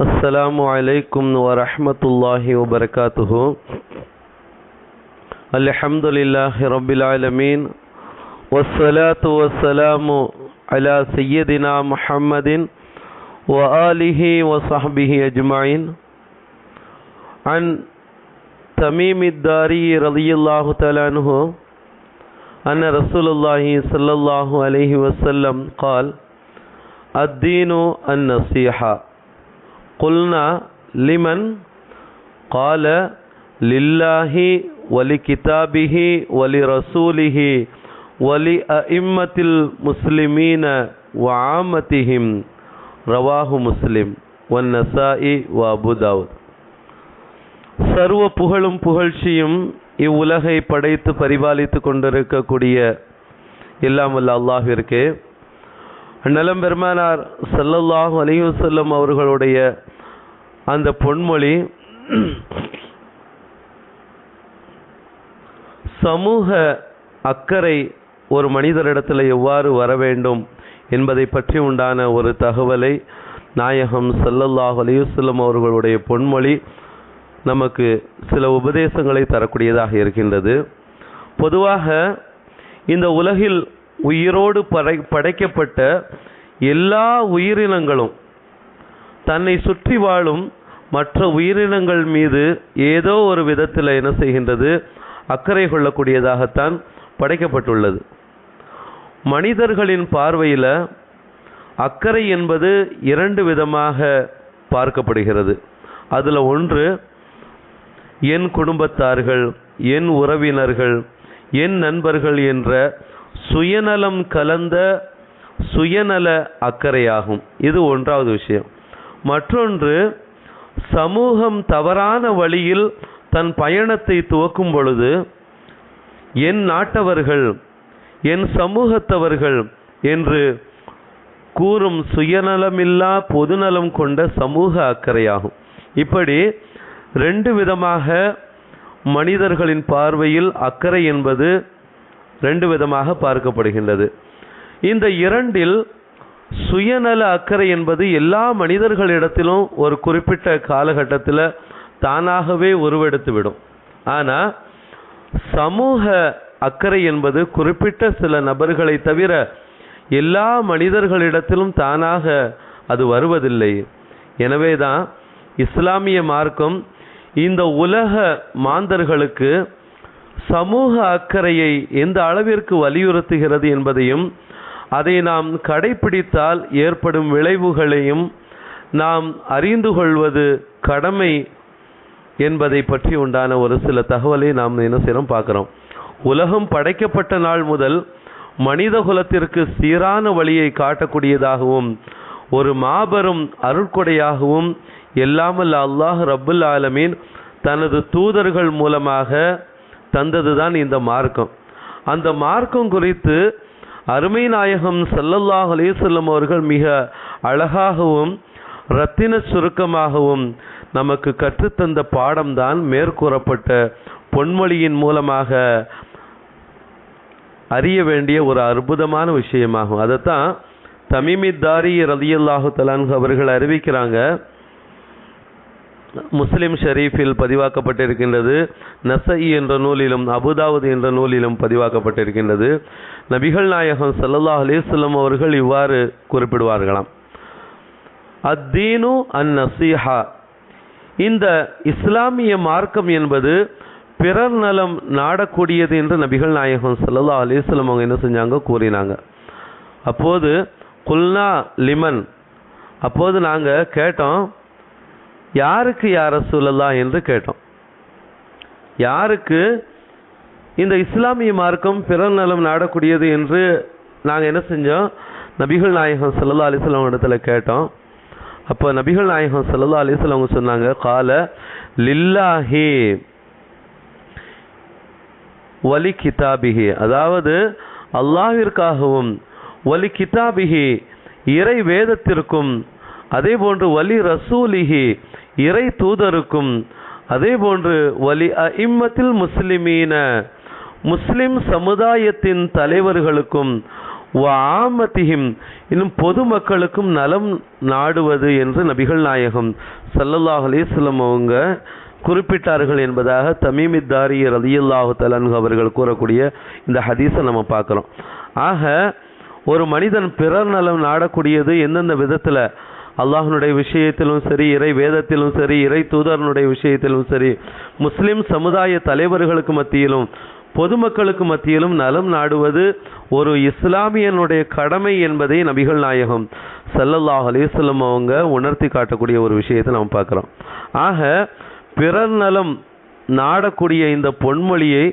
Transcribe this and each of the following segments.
السلام عليكم ورحمة الله وبركاته. الحمد لله رب العالمين. والصلاة والسلام على سيدنا محمد وآله وصحبه أجمعين. عن تميم الداري رضي الله تعالى عنه أن رسول الله صلى الله عليه وسلم قال الدين النصيحة. குல்னா லிமன் கால லில்லாஹி ஒலி கிதாபிஹி ஒலி ரசூலிஹி ஒலி அஇம்மத்தில் முஸ்லிமீன வாமதிஹிம் ரவாஹு முஸ்லிம் ஒன் நசாஇ வ அபுதாவுத் சர்வ புகழும் புகழ்ச்சியும் இவ்வுலகை படைத்து பரிபாலித்து கொண்டிருக்கக்கூடிய எல்லாம் வல்ல அல்லாஹிற்கு நலம்பெருமானார் சல்லல்லாஹு அலிவசல்லம் அவர்களுடைய அந்த பொன்மொழி சமூக அக்கறை ஒரு மனிதரிடத்தில் எவ்வாறு வர வேண்டும் என்பதை பற்றி உண்டான ஒரு தகவலை நாயகம் சல்லல்லாஹ் அலைஹி அவர்களுடைய பொன்மொழி நமக்கு சில உபதேசங்களை தரக்கூடியதாக இருக்கின்றது. பொதுவாக இந்த உலகில் உயிரோடு படை படைக்கப்பட்ட எல்லா உயிரினங்களும் தன்னை சுற்றி வாழும் மற்ற உயிரினங்கள் மீது ஏதோ ஒரு விதத்தில் என்ன செய்கின்றது? அக்கறை கொள்ளக்கூடியதாகத்தான் படைக்கப்பட்டுள்ளது. மனிதர்களின் பார்வையில் அக்கறை என்பது இரண்டு விதமாக பார்க்கப்படுகிறது. அதில் ஒன்று என் குடும்பத்தார்கள் என் உறவினர்கள் என் நண்பர்கள் என்ற சுயநலம் கலந்த சுயநல அக்கறையாகும். இது ஒன்றாவது விஷயம். மற்றொன்று சமூகம் தவறான வழியில் தன் பயணத்தை துவக்கும் பொழுது என் நாட்டவர்கள் என் சமூகத்தவர்கள் என்று கூறும் சுயநலமில்லா பொதுநலம் கொண்ட சமூக அக்கறையாகும். இப்படி ரெண்டு விதமாக மனிதர்களின் பார்வையில் அக்கறை என்பது ரெண்டு விதமாக பார்க்கப்படுகின்றது. இந்த இரண்டில் சுயநல அக்கறை என்பது எல்லா மனிதர்களிடத்திலும் ஒரு குறிப்பிட்ட காலகட்டத்தில் தானாகவே உருவெடுத்துவிடும் ஆனால் சமூக அக்கறை என்பது குறிப்பிட்ட சில நபர்களை தவிர எல்லா மனிதர்களிடத்திலும் தானாக அது வருவதில்லை. எனவே தான் இஸ்லாமிய மார்க்கம் இந்த உலக மாந்தர்களுக்கு சமூக அக்கறையை எந்த அளவிற்கு வலியுறுத்துகிறது என்பதையும் அதை நாம் கடைபிடித்தால் ஏற்படும் விளைவுகளையும் நாம் அறிந்து கொள்வது கடமை என்பதை பற்றி உண்டான ஒரு சில தகவலை நாம் என்ன செய்யறோம் பார்க்குறோம். உலகம் படைக்கப்பட்ட நாள் முதல் மனித குலத்திற்கு சீரான வழியை காட்டக்கூடியதாகவும் ஒரு மாபெரும் அருட்கொடையாகவும் எல்லாமல்ல அல்லாஹ் ரப்புல் ஆலமீன் தனது தூதர்கள் மூலமாக தந்ததுதான் இந்த மார்க்கம். அந்த மார்க்கம் குறித்து அருமை நாயகம் சல்லல்லாஹ் அலேசல்லம் அவர்கள் மிக அழகாகவும் இரத்தின சுருக்கமாகவும் நமக்கு கற்றுத்தந்த பாடம்தான் மேற்கூறப்பட்ட பொன்மொழியின் மூலமாக அறிய வேண்டிய ஒரு அற்புதமான விஷயமாகும். அதைத்தான் தமிமித் தாரி ரதியல்லாஹு தலான்கு அவர்கள் அறிவிக்கிறாங்க. முஸ்லிம் ஷரீஃபில் பதிவாக்கப்பட்டிருக்கின்றது. நசஇ என்ற நூலிலும் அபுதாவுது என்ற நூலிலும் பதிவாக்கப்பட்டிருக்கின்றது. நபிகள் நாயகம் சல்லல்லா அலிஸ்லம் அவர்கள் இவ்வாறு குறிப்பிடுவார்களாம். அத்தீனு அன் நசீஹா இந்த இஸ்லாமிய மார்க்கம் என்பது பிறர் நலம் நாடக்கூடியது என்று நபிகள் நாயகம் சல்லல்லா அலிஸ்லம் அவங்க என்ன செஞ்சாங்க? கூறினாங்க. அப்போது குல்னா லிமன். அப்போது நாங்கள் கேட்டோம் யாருக்கு யார சொல்லலாம் என்று கேட்டோம். யாருக்கு இந்த இஸ்லாமிய மார்க்கம் பிறர் நலம் நாடக்கூடியது என்று நாங்கள் என்ன செஞ்சோம்? நபிகள் நாயகம் சல்லா அலிஸ்லாம் இடத்துல கேட்டோம். அப்போ நபிகள் நாயகம் சல்லா அலிஸ்லாம் அவங்க சொன்னாங்க கால லில்லாஹி வலி கிதாபிஹி. அதாவது அல்லாவிற்காகவும் வலி கிதாபிஹி இறை வேதத்திற்கும் அதே போன்று வலி ரசூலிஹி இறை தூதருக்கும் அதே போன்று வலி இம்மத்தில் முஸ்லிமீன முஸ்லிம் சமுதாயத்தின் தலைவர்களுக்கும் வாமத்திஹிம் இன்னும் பொதுமக்களுக்கும் நலம் நாடுவது என்று நபிகள் நாயகம் சல்லல்லாஹ் அலிஸ்லம் அவங்க குறிப்பிட்டார்கள் என்பதாக தமிமித்தாரி ரலியல்லாஹு தலன்கு அவர்கள் கூறக்கூடிய இந்த ஹதீஸை நம்ம பார்க்குறோம். ஆக ஒரு மனிதன் பிறர் நலம் நாடக்கூடியது எந்தெந்த விதத்தில்? அல்லாஹ்னுடைய விஷயத்திலும் சரி இறை வேதத்திலும் சரி இறை தூதரனுடைய விஷயத்திலும் சரி முஸ்லிம் சமுதாய தலைவர்களுக்கு மத்தியிலும் பொதுமக்களுக்கு மத்தியிலும் நலம் நாடுவது ஒரு இஸ்லாமியனுடைய கடமை என்பதை நபிகள் நாயகம். சல்லல்லாஹ் அலிஸ்லம் அவங்க உணர்த்தி காட்டக்கூடிய ஒரு விஷயத்தை நம்ம பார்க்குறோம். ஆக பிறர் நலம் நாடக்கூடிய இந்த பொன்மொழியை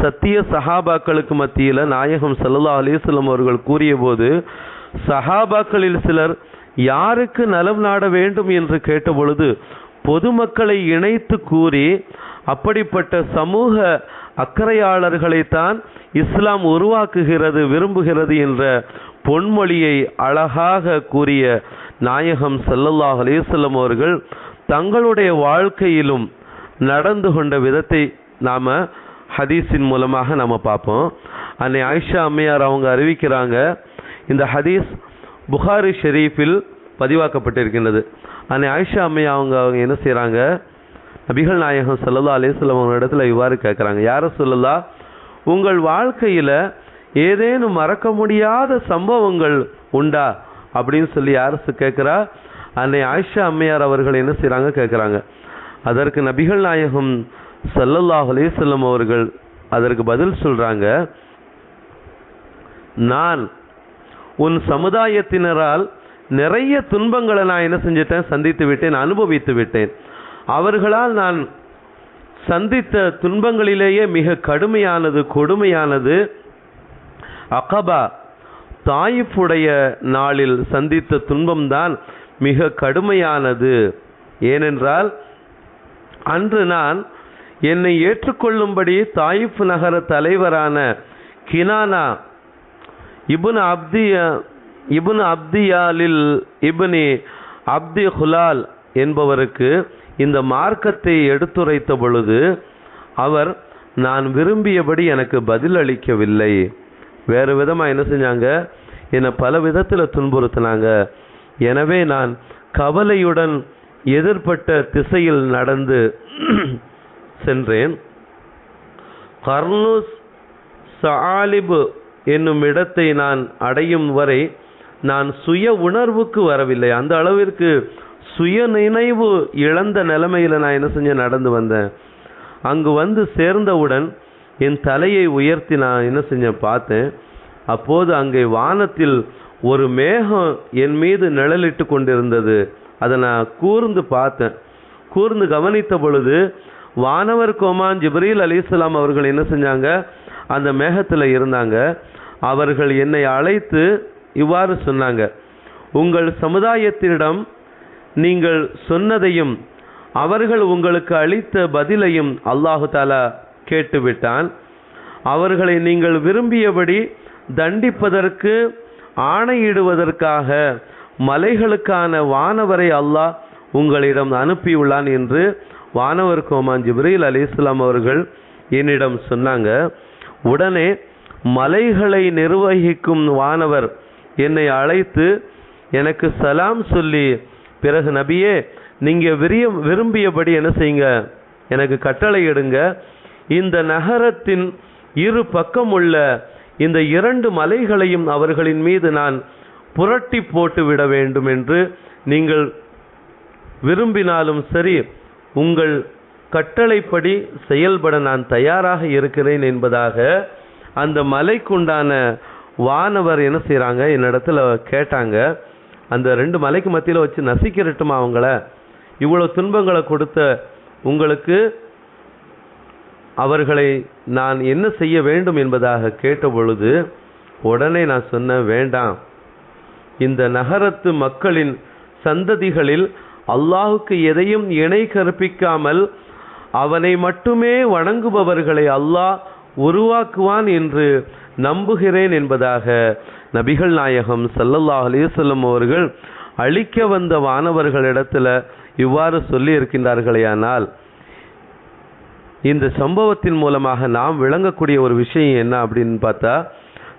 சத்திய சஹாபாக்களுக்கு மத்தியில் நாயகம் ஸல்லல்லாஹு அலிஸ்லம் அவர்கள் கூறியபோது சஹாபாக்களில் சிலர் யாருக்கு நலம் நாட வேண்டும்? என்று கேட்டபொழுது பொதுமக்களை இணைத்து கூறி அப்படிப்பட்ட சமூக அக்கறையாளர்களைத்தான் இஸ்லாம் உருவாக்குகிறது விரும்புகிறது என்ற பொன்மொழியை அழகாக கூறிய நாயகம் சல்லல்லாஹ் அலைஹி அவர்கள் தங்களுடைய வாழ்க்கையிலும் நடந்து கொண்ட விதத்தை நாம் ஹதீஸின் மூலமாக நம்ம பார்ப்போம். அன்னை ஆயிஷா அம்மையார் அவங்க அறிவிக்கிறாங்க இந்த ஹதீஸ் புகாரி ஷெரீஃபில் பதிவாக்கப்பட்டிருக்கின்றது. அன்னை ஆயிஷா அம்மையா அவங்க அவங்க என்ன செய்கிறாங்க நபிகள் நாயகம் ஸல்லல்லாஹு அலைஹி அவங்க இடத்துல இவ்வாறு கேட்குறாங்க. யாரை சொல்லலா உங்கள் வாழ்க்கையில் ஏதேனும் மறக்க முடியாத சம்பவங்கள் உண்டா? அப்படின்னு சொல்லி யார் கேட்குறா? அன்னை ஆயிஷா அம்மையார் அவர்கள் என்ன செய்கிறாங்க கேட்குறாங்க. அதற்கு நபிகள் நாயகம் சல்லல்லாஹ் அலைஹி அவர்கள் அதற்கு பதில் சொல்கிறாங்க நான் உன் சமுதாயத்தினரால் நிறைய துன்பங்களை நான் என்ன செஞ்சிட்டேன்? சந்தித்து விட்டேன் அனுபவித்து விட்டேன். அவர்களால் நான் சந்தித்த துன்பங்களிலேயே மிக கடுமையானது கொடுமையானது அகபா தாயிஃபுடைய நாளில் சந்தித்த துன்பம்தான் மிக கடுமையானது. ஏனென்றால் அன்று நான் என்னை ஏற்றுக்கொள்ளும்படி தாயிஃப் நகர தலைவரான கினானா இபுன் அப்தியா இபுன் அப்தியாலில் இபுனி அப்தி ஹுலால் என்பவருக்கு இந்த மார்க்கத்தை எடுத்துரைத்த பொழுது அவர் நான் விரும்பியபடி எனக்கு பதில் அளிக்கவில்லை. வேறு விதமாக என்ன செஞ்சாங்க? என்னை பல விதத்தில் துன்புறுத்தினாங்க. எனவே நான் கவலையுடன் எதிர்ப்பட்ட திசையில் நடந்து சென்றேன். கர்னூஸ் சாலிபு என்னும் இடத்தை நான் அடையும் வரை நான் சுய உணர்வுக்கு வரவில்லை. அந்த அளவிற்கு சுய நினைவு இழந்த நிலைமையில் நான் என்ன செஞ்சேன்? நடந்து வந்தேன். அங்கு வந்து சேர்ந்தவுடன் என் தலையை உயர்த்தி நான் என்ன செஞ்சேன்? பார்த்தேன். அப்போது அங்கே வானத்தில் ஒரு மேகம் என் மீது நிழலிட்டு கொண்டிருந்தது. அதை நான் கூர்ந்து பார்த்தேன். கூர்ந்து கவனித்த பொழுது வானவர் கோமான் ஜிப்ரீல் அலிஸ்லாம் அவர்கள் என்ன செஞ்சாங்க? அந்த மேகத்தில் இருந்தாங்க. அவர்கள் என்னை அழைத்து இவ்வாறு சொன்னாங்க உங்கள் சமுதாயத்தினிடம் நீங்கள் சொன்னதையும் அவர்கள் உங்களுக்கு அளித்த பதிலையும் அல்லாஹு தாலா கேட்டுவிட்டான். அவர்களை நீங்கள் விரும்பியபடி தண்டிப்பதற்கு ஆணையிடுவதற்காக மலைகளுக்கான வானவரை அல்லாஹ் உங்களிடம் அனுப்பியுள்ளான் என்று வானவர் கோமான் ஜிப்ரீல் அலி இஸ்லாம் அவர்கள் என்னிடம் சொன்னாங்க. உடனே மலைகளை நிர்வகிக்கும் வானவர் என்னை அழைத்து எனக்கு சலாம் சொல்லி பிறகு நபியே நீங்கள் விரிய விரும்பியபடி என்ன செய்யுங்க? எனக்கு கட்டளை எடுங்க இந்த நகரத்தின் இரு பக்கம் உள்ள இந்த இரண்டு மலைகளையும் அவர்களின் மீது நான் புரட்டி போட்டு விட வேண்டும் என்று நீங்கள் விரும்பினாலும் சரி உங்கள் கட்டளைப்படி செயல்பட நான் தயாராக இருக்கிறேன் என்பதாக அந்த மலைக்குண்டான வானவர் என்ன செய்கிறாங்க என்னிடத்துல கேட்டாங்க அந்த ரெண்டு மலைக்கு மத்தியில் வச்சு நசிக்கிறட்டுமா அவங்கள? இவ்வளோ துன்பங்களை கொடுத்த உங்களுக்கு அவர்களை நான் என்ன செய்ய வேண்டும் என்பதாக கேட்ட பொழுது உடனே நான் சொன்னேன் வேண்டாம். இந்த நகரத்து மக்களின் சந்ததிகளில் அல்லாஹுக்கு எதையும் இணை கற்பிக்காமல் அவனை மட்டுமே வணங்குபவர்களை அல்லாஹ் உருவாக்குவான் என்று நம்புகிறேன் என்பதாக நபிகள் நாயகம் சல்லல்லா அலிசல்லம் அவர்கள் அழிக்க வந்த வானவர்களிடத்துல இவ்வாறு சொல்லி இருக்கின்றார்களேயானால் இந்த சம்பவத்தின் மூலமாக நாம் விளங்கக்கூடிய ஒரு விஷயம் என்ன அப்படின்னு பார்த்தா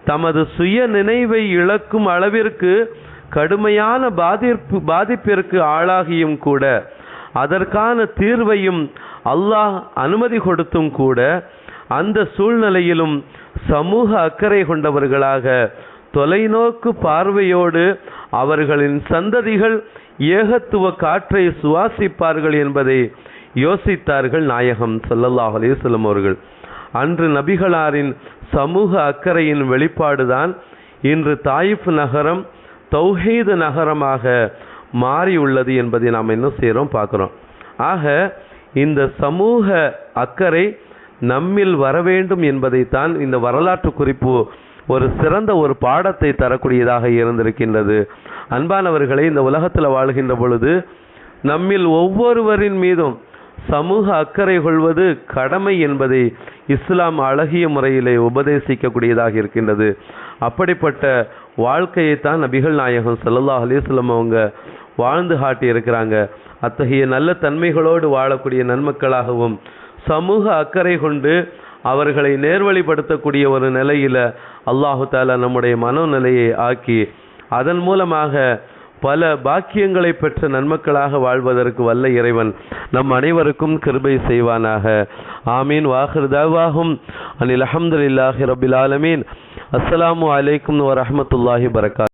தமது சுய நினைவை இழக்கும் அளவிற்கு கடுமையான பாதிப்பு பாதிப்பிற்கு ஆளாகியும் கூட அதற்கான தீர்வையும் அல்லாஹ் அனுமதி கொடுத்தும் கூட அந்த சூழ்நிலையிலும் சமூக அக்கறை கொண்டவர்களாக தொலைநோக்கு பார்வையோடு அவர்களின் சந்ததிகள் ஏகத்துவ காற்றை சுவாசிப்பார்கள் என்பதை யோசித்தார்கள் நாயகம் சல்லல்லாஹ் அலைஹி அவர்கள். அன்று நபிகளாரின் சமூக அக்கறையின் வெளிப்பாடுதான் இன்று தாயிஃப் நகரம் தௌஹீது நகரமாக மாறியுள்ளது என்பதை நாம் என்ன செய்கிறோம் பார்க்குறோம். ஆக இந்த சமூக அக்கறை நம்மில் வர வேண்டும் என்பதைத்தான் இந்த வரலாற்று குறிப்பு ஒரு சிறந்த ஒரு பாடத்தை தரக்கூடியதாக இருந்திருக்கின்றது. அன்பானவர்களை இந்த உலகத்தில் வாழ்கின்ற பொழுது நம்மில் ஒவ்வொருவரின் மீதும் சமூக அக்கறை கொள்வது கடமை என்பதை இஸ்லாம் அழகிய முறையிலே உபதேசிக்கக்கூடியதாக இருக்கின்றது. அப்படிப்பட்ட வாழ்க்கையைத்தான் நபிகள் நாயகம் சல்லல்லா அலிஸ்லம் அவங்க வாழ்ந்து காட்டி இருக்கிறாங்க அத்தகைய நல்ல தன்மைகளோடு வாழக்கூடிய நன்மக்களாகவும் சமூக அக்கறை கொண்டு அவர்களை நேர்வழிப்படுத்தக்கூடிய ஒரு நிலையில அல்லாஹு தாலா நம்முடைய மனோநிலையை ஆக்கி அதன் மூலமாக பல பாக்கியங்களை பெற்ற நன்மக்களாக வாழ்வதற்கு வல்ல இறைவன் நம் அனைவருக்கும் கிருபை செய்வானாக. ஆமீன். வாஹிருதாவாகும் அனில் அஹமதுல்லாஹி ரபில் ஆலமீன். அஸ்ஸலாமு அலைக்கும் வரஹ்மத்துல்லாஹி வரகாத்